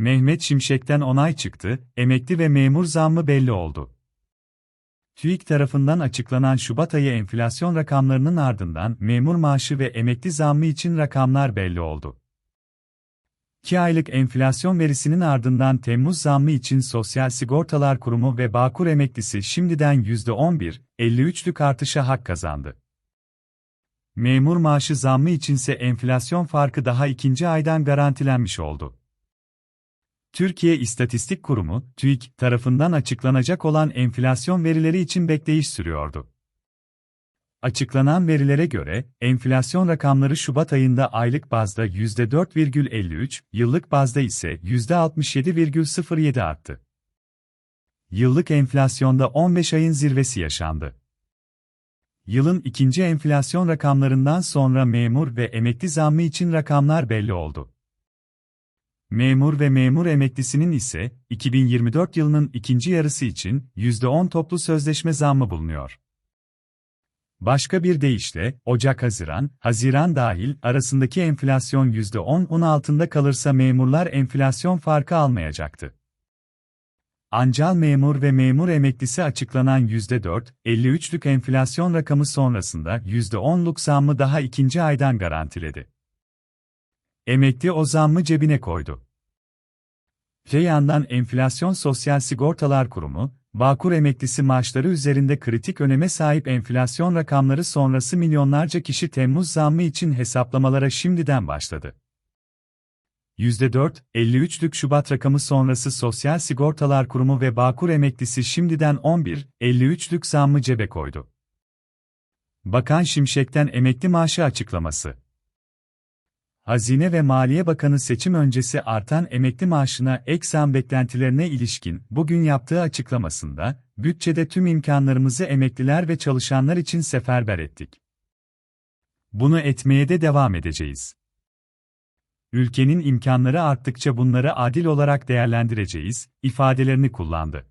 Mehmet Şimşek'ten onay çıktı, emekli ve memur zammı belli oldu. TÜİK tarafından açıklanan Şubat ayı enflasyon rakamlarının ardından memur maaşı ve emekli zammı için rakamlar belli oldu. 2 aylık enflasyon verisinin ardından Temmuz zammı için Sosyal Sigortalar Kurumu ve Bağkur emeklisi şimdiden %11,53'lük artışa hak kazandı. Memur maaşı zammı içinse enflasyon farkı daha ikinci aydan garantilenmiş oldu. Türkiye İstatistik Kurumu, TÜİK, tarafından açıklanacak olan enflasyon verileri için bekleyiş sürüyordu. Açıklanan verilere göre, enflasyon rakamları Şubat ayında aylık bazda %4,53, yıllık bazda ise %67,07 arttı. Yıllık enflasyonda 15 ayın zirvesi yaşandı. Yılın ikinci enflasyon rakamlarından sonra memur ve emekli zammı için rakamlar belli oldu. Memur ve memur emeklisinin ise 2024 yılının ikinci yarısı için %10 toplu sözleşme zammı bulunuyor. Başka bir deyişle, Ocak-Haziran, Haziran dahil arasındaki enflasyon %10'un altında kalırsa memurlar enflasyon farkı almayacaktı. Ancak memur ve memur emeklisi açıklanan %4,53'lük enflasyon rakamı sonrasında %10'luk zammı daha ikinci aydan garantiledi. Emekli o zammı cebine koydu. Öte yandan Enflasyon Sosyal Sigortalar Kurumu, Bağkur emeklisi maaşları üzerinde kritik öneme sahip enflasyon rakamları sonrası milyonlarca kişi Temmuz zammı için hesaplamalara şimdiden başladı. %4,53'lük Şubat rakamı sonrası Sosyal Sigortalar Kurumu ve Bağkur emeklisi şimdiden 11,53'lük zammı cebe koydu. Bakan Şimşek'ten emekli maaşı açıklaması Hazine ve Maliye Bakanı seçim öncesi artan emekli maaşına ek zam beklentilerine ilişkin bugün yaptığı açıklamasında, bütçede tüm imkanlarımızı emekliler ve çalışanlar için seferber ettik. Bunu etmeye de devam edeceğiz. Ülkenin imkanları arttıkça bunları adil olarak değerlendireceğiz, ifadelerini kullandı.